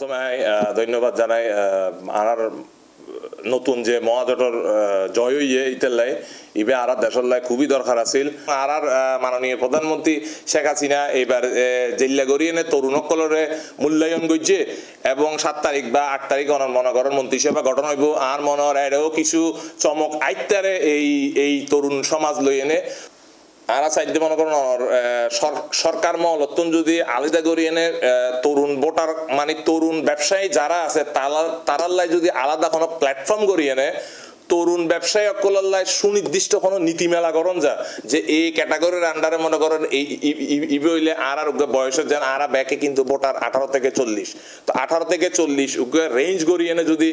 প্রথমে ধন্যবাদ জানাই আর নতুন যে মহাজোটর জয় হইয়ে ইতেলাই ইবে আর লাই খুবই দরকার আছিল। আর আর মাননীয় প্রধানমন্ত্রী শেখ হাসিনা এবার জেল্লা গড়িয়ে তরুণ সকলরে মূল্যায়ন করছে এবং সাত তারিখ বা আট তারিখ মনে করেন মন্ত্রিসভা গঠন হইব। আর মনে হয় কিছু চমক আইতারে এই এই তরুণ সমাজ লই এনে আর সাইডে মনে করেন সরকার মহলত্তন যদি আলাদা করে এনে তরুণ ভোটার মানে তরুণ ব্যবসায়ী যারা আছে, তারা তারাল্লাই যদি আলাদা কোনো প্ল্যাটফর্ম করিয়ে এনে তরুণ ব্যবসায়ী অকলাল্লাই সুনির্দিষ্ট কোনো নীতিমেলা করন যা, যে এই ক্যাটাগরির আন্ডারে মনে করেন এই ইবে হইলে আর আর বয়সের যেন আর ব্যাকে কিন্তু ভোটার আঠারো থেকে চল্লিশ। তো আঠারো থেকে চল্লিশ রেঞ্জ করি এনে যদি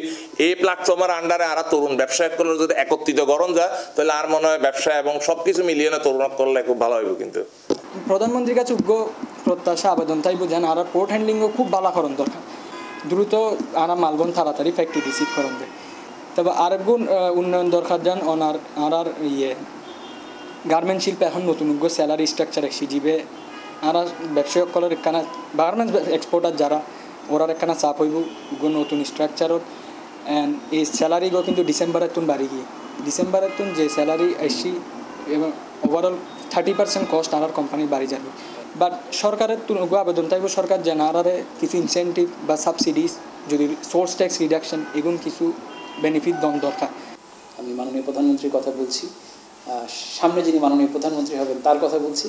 এই প্ল্যাটফর্মের আন্ডারে আর তরুণ ব্যবসায়ী করলে যদি একত্রিত করন যা, তাহলে আর মনে হয় ব্যবসা এবং সবকিছু মিলিয়ে না তরুণ করলে খুব ভালো হইব কিন্তু। প্রধানমন্ত্রীর কাছে উগ্র প্রত্যাশা, আবেদন তাই বুঝেন আর পোর্ট হ্যান্ডলিংও খুব ভালো করণ দরকার। দ্রুত আনা মালবন তাড়াতাড়ি ফ্যাক্টরি রিসিভ করণ দেয় তবে আরেকগুণ উন্নয়ন দরকার যান অনার আর আর ইয়ে। গার্মেন্ট শিল্পে এখন নতুন স্যালারি স্ট্রাকচার একসি জিবে। আর ব্যবসায়ী সকলের একখানা, গার্মেন্টস এক্সপোর্টার যারা, ওরার একখানা চাপ হইব নতুন স্ট্রাকচারত অ্যান্ড এই স্যালারিগুলো কিন্তু ডিসেম্বরের তুন বাড়ি গিয়ে। ডিসেম্বরের তুন যে স্যালারি আসি এবং ওভারঅল থার্টি পার্সেন্ট কস্ট আর কোম্পানি বাড়ি যাবে। বাট সরকারের তুন আবেদন তাইব সরকার যেন আরারে কিছু ইনসেন্টিভ বা সাবসিডিজ যদি সোর্স ট্যাক্স রিডাকশন এগুন কিছু বেনিফিট দন দরকার। আমি মাননীয় প্রধানমন্ত্রীর কথা বলছি। সামনে যিনি মাননীয় প্রধানমন্ত্রী হবেন, তার কথা বলছি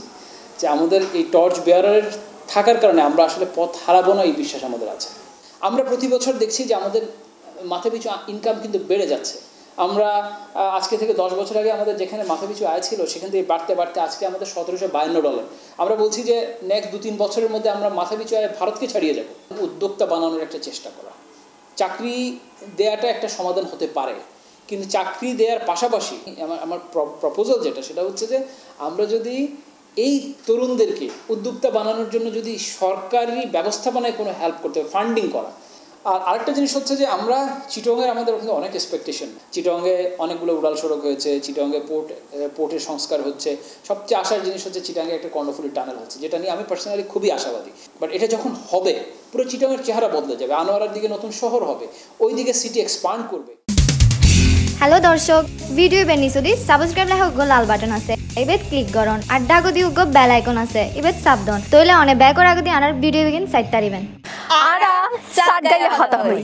যে আমাদের এই টর্চ বেয়ারের থাকার কারণে আমরা আসলে পথ হারাবো না, এই বিশ্বাস আমাদের আছে। আমরা প্রতি বছর দেখছি যে আমাদের মাথা পিছু ইনকাম কিন্তু বেড়ে যাচ্ছে। আমরা আজকে থেকে দশ বছর আগে আমাদের যেখানে মাথা পিছু আয় ছিল, সেখান থেকে বাড়তে বাড়তে আজকে আমাদের সতেরোশো বায়ান্ন ডলার আমরা বলছি যে নেক্সট দু তিন বছরের মধ্যে আমরা মাথা পিছু আয় ভারতকে ছাড়িয়ে যাব। উদ্যোক্তা বানানোর একটা চেষ্টা করা। চাকরি দেয়াটা একটা সমাধান হতে পারে। কিন্তু চাকরি দেওয়ার পাশাপাশি আমার আমার প্রপোজাল যেটা, সেটা হচ্ছে যে আমরা যদি এই তরুণদেরকে উদ্যোক্তা বানানোর জন্য যদি সরকারি ব্যবস্থাপনায় কোনো হেল্প করতে ফান্ডিং করা আর আরেকটা জিনিস হচ্ছে যে আমরা চিটংয়ের আমাদের ওখানে অনেক এক্সপেকটেশন চিটংয়ে অনেকগুলো উড়াল সড়ক হয়েছে চিটংয়ে পোর্ট পোর্টের সংস্কার হচ্ছে। সবচেয়ে আশার জিনিস হচ্ছে চিটাঙ্গে একটা কর্ণফুলি টানেল হচ্ছে যেটা নিয়ে আমি পার্সোনালি খুবই আশাবাদী। বাট এটা যখন হবে পুরো চিটংয়ের চেহারা বদলে যাবে আনোয়ারার দিকে নতুন শহর হবে ওই দিকে সিটি এক্সপান্ড করবে। হ্যালো দর্শক ভিডিও বেনিসুদি সাবস্ক্রাইব লেখা উগ্র লাল বাটন আছে এবেত ক্লিক করন আড্ডা গদি উগ্র বেল আইকন আছে এবেত সাবধান তইলে অনেক ব্যাকর আগদি আনার ভিডিও বিগিন সাইট তারিবেন। আরা সাত গাইলে হতা হই